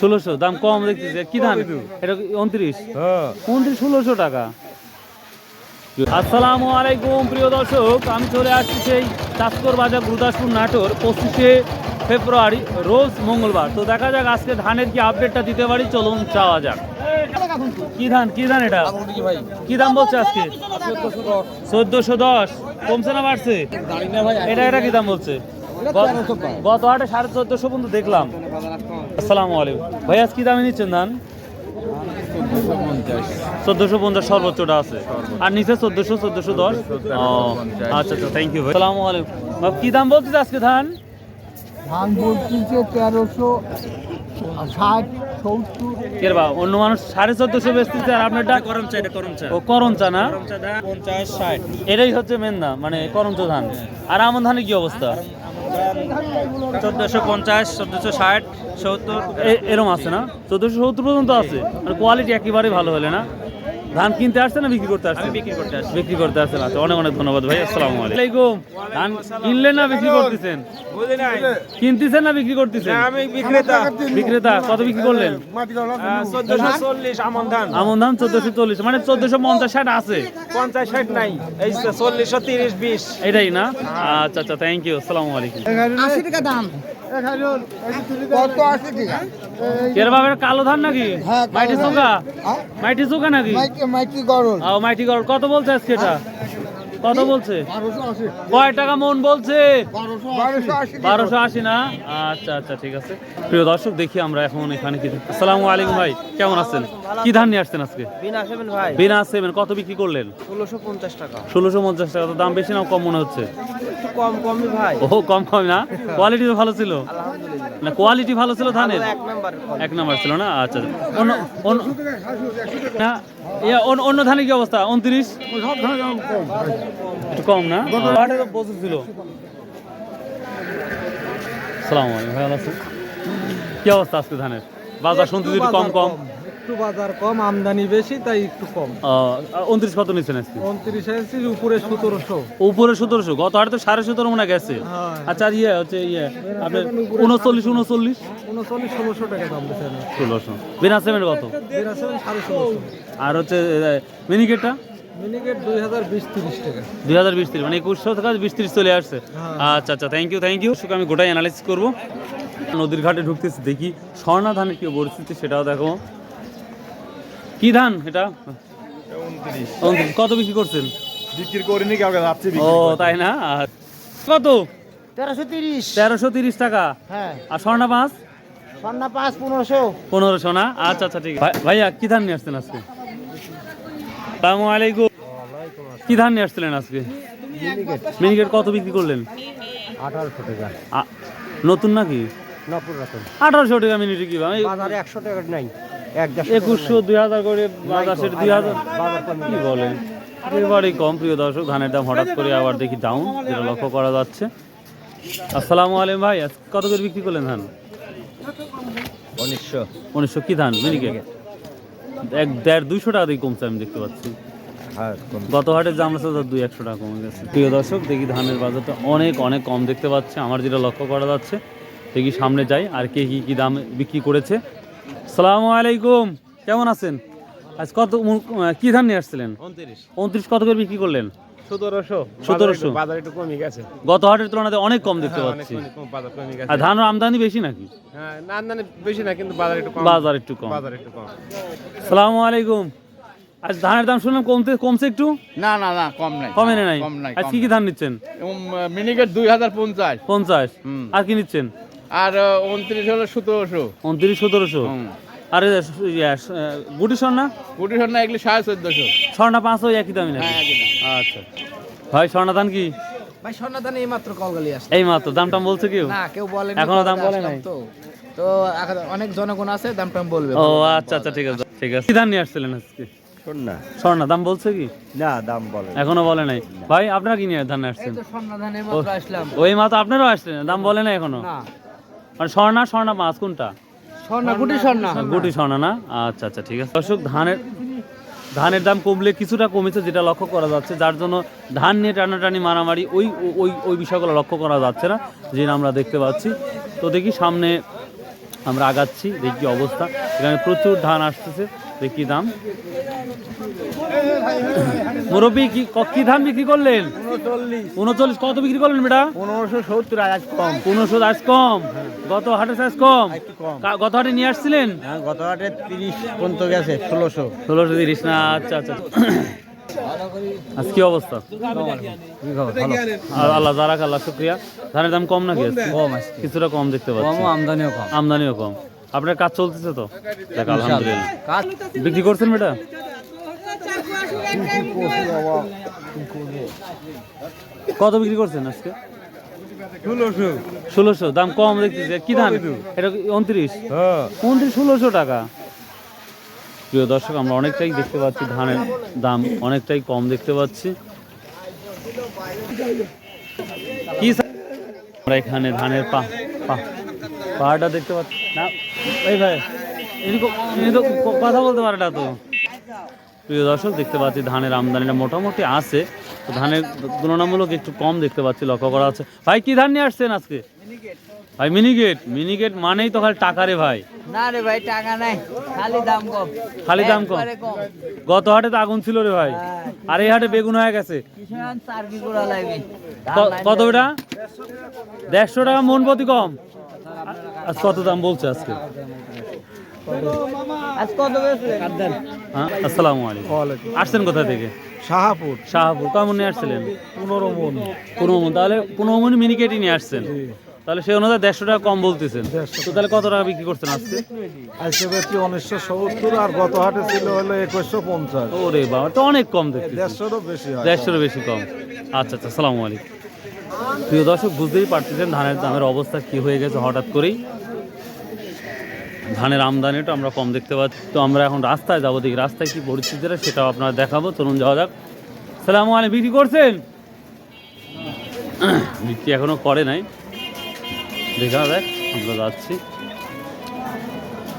ষোলোশো দাম কম দেখতেছি। কি ধান? এটা উনত্রিশ? হ্যাঁ। উনত্রিশ ষোলোশো টাকা। আসসালামু আলাইকুম প্রিয় দর্শক। আমি চলে আসছি সেই চাঁদকর বাজার গুরুদাসপুর নাটোর পঁচিশে ফেব্রুয়ারি রোজ মঙ্গলবার। তো দেখা যাক আজকে ধানের কি আপডেটটা দিতে পারি। চলুন চাওয়া যাক। কি ধান? কি ধান এটা? কি দাম বলছে আজকে? চোদ্দশো দশ। কমছে না বাড়ছে? এটা এটা কি দাম বলছে? গত- হাটে সাড়ে চোদ্দশো পর্যন্ত দেখলাম। আসসালামু আলাইকুম। ভাই আজ কি দামে নিচ্ছেন ধান? চোদ্দশো পঞ্চাশ সর্বোচ্চটা আছে। আর নিচে চোদ্দশো চোদ্দশো দশ? আচ্ছা আচ্ছা থ্যাংক ইউ ভাই। আসসালামু আলাইকুম। কি দাম বলছিস আজকে ধান? ধান বলছে তেরোশো ষাট সত্তর। বা অন্য মানুষ সাড়ে চোদ্দশো বেচতেছে আর আপনারটা করমচা এটা করমচা। ও করমচা না? পঞ্চাশ ষাট। এটাই হচ্ছে মেন দাম মানে করমচা ধান। আর আমন ধানের কি অবস্থা? চোদ্দশো পঞ্চাশ, চোদ্দশো ষাট, সত্তর। এ- এরম আছে না? চোদ্দশো সত্তর পর্যন্ত আছে। মানে কোয়ালিটি একেবারেই ভালো হলে না? ধান কিনতে আসছে না বিক্রি করতে আসছে বিক্রি করতে আসছি। বিক্রি করতে আসছেন। আচ্ছা অনেক অনেক ধন্যবাদ ভাই আসসালামু আলাইকুম। ধান কিনলেন না বিক্রি করতেছেন? কিনতেছেন না বিক্রি করতেছেন? আমি বিক্রেতা। বিক্রেতা কত বিক্রি করলেন? আমন ধান। আমন ধান চোদ্দশো চল্লিশ মানে চোদ্দশো পঞ্চাশ ষাট আছে। পঞ্চাশ ষাট নাই এই চল্লিশশো তিরিশ বিশ। এটাই না? আচ্ছা আচ্ছা থ্যাংক ইউ আসসালামু আলাইকুম। আশি টাকা দাম। কত বাবার কালো ধান নাকি? হ্যাঁ, মাইটি। হ্যাঁ? মাইটি নাকি? গরল মাইটি গড় কত বলছে আজকে এটা? কত বলছে? কয় টাকা মন বলছে? বারোশো আশি। না? আচ্ছা আচ্ছা ঠিক আছে। প্রিয় দর্শক দেখি আমরা এখন এখানে কি আসসালামু আলাইকুম ভাই কেমন আছেন? কি ধান নিয়ে আসছেন আজকে? বিনা সেভেন ভাই। বিনা সেভেন কত বিক্রি করলেন? ষোলোশো পঞ্চাশ টাকা। ষোলোশো পঞ্চাশ টাকা তো দাম বেশি না কম মনে হচ্ছে? কম কমই ভাই। ও কম কম না? কোয়ালিটি তো ভালো ছিল। না কোয়ালিটি ভালো ছিল ধানের? এক নাম্বার ছিল না? আচ্ছা অন্য অন্য ইয়া, অন্য- ধানের কি অবস্থা? উনত্রিশ? একটু কম না? আটে ছিল। সালাম? কি অবস্থা আজকে ধানের? বাজার শুনতে একটু কম কম। একটু বাজার কম আমদানি বেশি তাই একটু কম। উনত্রিশ কত নিচ্ছেন আজকে? উনত্রিশ এসেছি উপরে সতেরোশো। উপরে সতেরোশো গত হাটে তো সাড়ে সতেরো মনে গেছে। হ্যাঁ। আচ্ছা আর ইয়ে হচ্ছে ইয়ে আপনার উনচল্লিশ উনচল্লিশ? উনচল্লিশ ষোলোশো টাকা দাম ষোলোশো। বিনা সেভেন কত? বিরাশি সাড়ে ষোলোশো। আর হচ্ছে মিনিকেটটা? মিনিকেট দুই হাজার বিশ তিরিশ টাকা। দুই হাজার বিশ তিরিশ মানে একুশশো থেকে বিশ তিরিশ চলে আসছে। হ্যাঁ। আচ্ছা আচ্ছা থ্যাংক ইউ থ্যাংক ইউ আমি গোটাই অ্যানালাইসিস করব। নদীর ঘাটে ঢুকতেছি দেখি স্বর্ণা ধানের কি পরিস্থিতি সেটাও দেখো। কি ধান এটা। কত বিক্রি করছেন? বিক্রি করিনি কাউকে যাচ্ছি ও তাই না? কত? তেরোশো তিরিশ। তেরোশো তিরিশ টাকা? হ্যাঁ। আর স্বর্ণা পাঁচ? পনেরোশো। পনেরোশো না? আচ্ছা আচ্ছা ঠিক ভাই- ভাইয়া কি ধান নিয়ে আসছেন আজকে? সালামু আলাইকুম। কি ধান নিয়ে আসছিলেন আজকে? মিনিকেট কত বিক্রি করলেন? আঠারোশো টাকা। নতুন নাকি? আঠারোশো টাকা মিনিটে কি ভাই? একশো টাকা নাই। একুশশো দুই হাজার করে বাজার দুই হাজার। কি বলেন? একেবারেই কম প্রিয় দর্শক ধানের দাম হঠাৎ করে আবার দেখি ডাউন যেটা লক্ষ্য করা যাচ্ছে। আসসালামু আলাইকুম ভাই কত করে বিক্রি করলেন ধান? উনিশশো। উনিশশো কি ধান মিনিকে এক দেড় দুইশো টাকা দিয়ে কমছে আমি দেখতে পাচ্ছি। হ্যাঁ গত হাটে জামলা চাদা দুই একশো টাকা কমে গেছে। প্রিয় দর্শক দেখি ধানের বাজারটা অনেক অনেক কম দেখতে পাচ্ছে। আমার যেটা লক্ষ্য করা যাচ্ছে দেখি সামনে যাই আর কে কী কী দাম বিক্রি করেছে। সালাম আলাইকুম কেমন আছেন? আজ কত কি ধান নিয়ে আসছিলেন? উনত্রিশ। উনত্রিশ কত করে বিক্রি করলেন? সতেরোশো। সতেরোশো। বাজার একটু কমে গেছে। গত হাটের তুলনায় অনেক কম দেখতে পাচ্ছি। বাজার কমে গেছে। আর ধানের আমদানি বেশি নাকি? হ্যাঁ না না বেশি না কিন্তু বাজার একটু কম। বাজার একটু কম। বাজার একটু কম। সালাম আলাইকুম। আজ ধানের দাম শুনলাম কমতে কমছে একটু? না না না কম নাই। কমে না নাই? কম নাই আজ কি কি ধান নিচ্ছেন? মিনিকেট দুই হাজার পঞ্চাশ। পঞ্চাশ। আর কি নিচ্ছেন? আর উনত্রিশ হলো সতেরোশো। উনত্রিশ সতেরোশো। আর এ, ইয়া, স- এ, গুটি স্বর্ণা এগুলি সাড়ে চোদ্দশো। স্বর্ণা পাঁচ ওই একই দামি। নাকি আচ্ছা। ভাই স্বর্ণাধান কি? ভাই এই মাত্র কলগালি আসছে। এই মাত্র দাম টাম বলছে কেউ? না কেউ বলে এখনও দাম বলে নাই তো। তো এখন অনেক জনগণ আছে দাম টাম বলবে। ও আচ্ছা আচ্ছা ঠিক আছে ঠিক আছে। কি ধান নিয়ে আসছিলেন আজকে? না স্বর্ণা দাম বলছে কি? না দাম বলে এখনও বলে নাই। ভাই আপনারা কি নিয়ে ধান আসছেন? ওই মাত্র আপনারাও আসছেন? দাম বলে নাই এখনও? মানে স্বর্ণা স্বর্ণা পাঁচ কোনটা? স্বর্ণা গুটি স্বর্ণা গুটি স্বর্ণা। না? আচ্ছা আচ্ছা ঠিক আছে। দর্শক ধানের ধানের দাম কমলে কিছুটা কমেছে যেটা লক্ষ্য করা যাচ্ছে। যার জন্য ধান নিয়ে টানাটানি মারামারি ওই ওই ওই বিষয়গুলো লক্ষ্য করা যাচ্ছে না যে আমরা দেখতে পাচ্ছি। তো দেখি সামনে আমরা আগাচ্ছি দেখি অবস্থা। এখানে প্রচুর ধান আসতেছে। দেখি দাম? মুরব্বী কি কি ধান বিক্রি করলেন? উনচল্লিশ। কত বিক্রি করলেন বেটা? পনেরোশো সত্তর আজ কম। পনেরোশো আজ কম। গত হাটে সাইজ কম। কা- গত হাটে নিয়ে আসছিলেন? হ্যাঁ গত হাটে তিরিশ পর্যন্ত গেছে ষোলোশো। ষোলোশো তিরিশ না আচ্ছা আচ্ছা। আজ কি অবস্থা? আল্লাহ জারাক আল্লাহ শুক্রিয়া। ধানের দাম কম নাকি? কম কিছুটা কম দেখতে পাচ্ছি। আমদানিও কম। আমদানিও কম। আপনার কাজ চলতেছে তো? দেখ, আলহামদুলিল্লাহ। কাজ বিক্রি করছেন বেটা? কত বিক্রি করছেন আজকে? ষোলোশো। ষোলোশো দাম কম দেখতেছি। কি দাম এটা উনত্রিশ? উনত্রিশ, ষোলোশো টাকা। প্রিয় দর্শক, আমরা অনেকটাই দেখতে পাচ্ছি ধানের দাম, অনেকটাই কম দেখতে পাচ্ছি। কি আমরা এখানে ধানের পা পা পাহাড়টা দেখতে পাচ্ছি না এই ভাই ইনি তো কথা বলতে পারে না তো। প্রিয় দর্শক দেখতে পাচ্ছি ধানের আমদানিটা মোটামুটি আছে। তো ধানের তুলনামূলক একটু কম দেখতে পাচ্ছি লক্ষ্য করা আছে ভাই কি ধান নিয়ে আসছেন আজকে? ভাই মিনিগেট। মিনিগেট মানেই তো খালি টাকা রে ভাই। না রে ভাই টাকা নাই খালি দাম কম। খালি দাম কম। গত হাটে তো আগুন ছিল রে ভাই। আর এই হাটে বেগুন হয়ে গেছে। কত ওটা দেড়শো টাকা মন প্রতি কম। আজ কত দাম বলছে আজকে? আজ হ্যাঁ আসসালামু আলাইকুম। আসছেন কোথা থেকে? শাহাপুর। শাহপুর। কেমন নিয়ে আসছিলেন? পনেরো মন। পনেরো মন। তাহলে পনেরো মন মিনিকেটই নিয়ে আসছেন। তাহলে সেই অনুযায়ী দেড়শো টাকা কম বলতেছেন। তো তাহলে কত টাকা বিক্রি করছেন আজকে? আজকে বেশি উনিশশো সত্তর আর গত হাটে ছিল হলো একুশশো পঞ্চাশ। ওরে বাবা তো অনেক কম দেখতেছি। দেড়শোরও বেশি দেড়শোরও বেশি কম। আচ্ছা আচ্ছা সালামু আলাইকুম। প্রিয় দর্শক, বুঝতেই পারতেছেন ধানের দামের অবস্থা কি হয়ে গেছে হঠাৎ করেই। ধানের আমদানিটা আমরা কম দেখতে পাচ্ছি। তো আমরা এখন রাস্তায় যাব, দেখি রাস্তায় কি পরিস্থিতিটা সেটাও আপনারা দেখাবো। চলুন, যাওয়া যাক। সালামু আলাইকুম, বিক্রি করছেন? বিক্রি এখনও করে নাই। দেখা যাক, আমরা যাচ্ছি।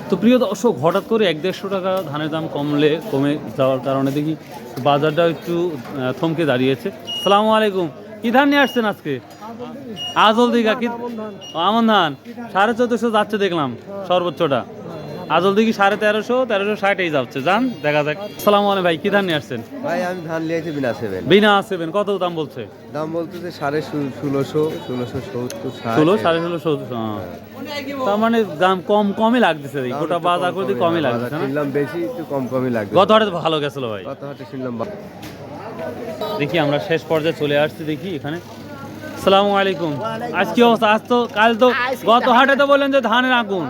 তো প্রিয় দর্শক, হঠাৎ করে এক দেড়শো টাকা ধানের দাম কমলে, কমে যাওয়ার কারণে দেখি বাজারটা একটু থমকে দাঁড়িয়েছে। সালামু আলাইকুম। কি ধান নিয়ে আসছেন আজকে? আজল দিঘা কি আমন ধান। সাড়ে চোদ্দশো যাচ্ছে দেখলাম সর্বোচ্চটা। আজল দিঘি সাড়ে তেরোশো তেরোশো ষাটেই যাচ্ছে। যান দেখা যাক। সালামু আলাইকুম ভাই কি ধান নিয়ে আসছেন? ভাই আমি ধান লিয়েছি বিনা সেভেন। বিনা সেভেন কত দাম বলছে? দাম বলতেছে সাড়ে ষোলোশো ষোলোশো সত্তর ষোলো সাড়ে ষোলোশো হ্যাঁ। তার মানে দাম কম কমই লাগতেছে গোটা বাজার কম করে কমই কিনলাম বেশি একটু কম কমই গত হাটে ভালো গেছিল ভাই। কত হাটে শুনলাম দেখি আমরা শেষ পর্যায়ে চলে আসছি দেখি এখানে। সালামু আলাইকুম। আজ কি অবস্থা? আজ তো কাল তো গত হাটে তো বললেন যে ধানের আগুন।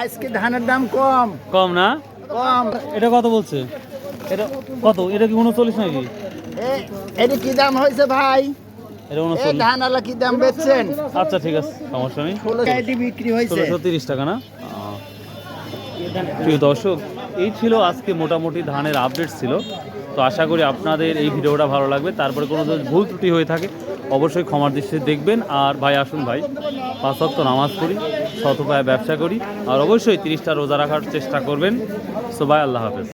আজকে ধানের দাম কম। কম না? কম। এটা কত বলছে? এটা কত? এটা কি উনচল্লিশ নাকি? এটা কি দাম হয়েছে ভাই? ধান আলা কি দাম বেচছেন? আচ্ছা ঠিক আছে সমস্যা নেই। বিক্রি হয়েছে। ষোলোশো তিরিশ টাকা না। প্রিয় দর্শক এই ছিল আজকে মোটামুটি ধানের আপডেট ছিল। তো আশা করি আপনাদের এই ভিডিওটা ভালো লাগবে। তারপরে কোনো ভুল ত্রুটি হয়ে থাকে, অবশ্যই ক্ষমার দৃষ্টিতে দেখবেন। আর ভাই, আসুন ভাই, পাঁচ ওয়াক্ত নামাজ পড়ি শত পায়ে ব্যবসা করি, আর অবশ্যই তিরিশটা রোজা রাখার চেষ্টা করবেন। সো ভাই, আল্লাহ হাফেজ।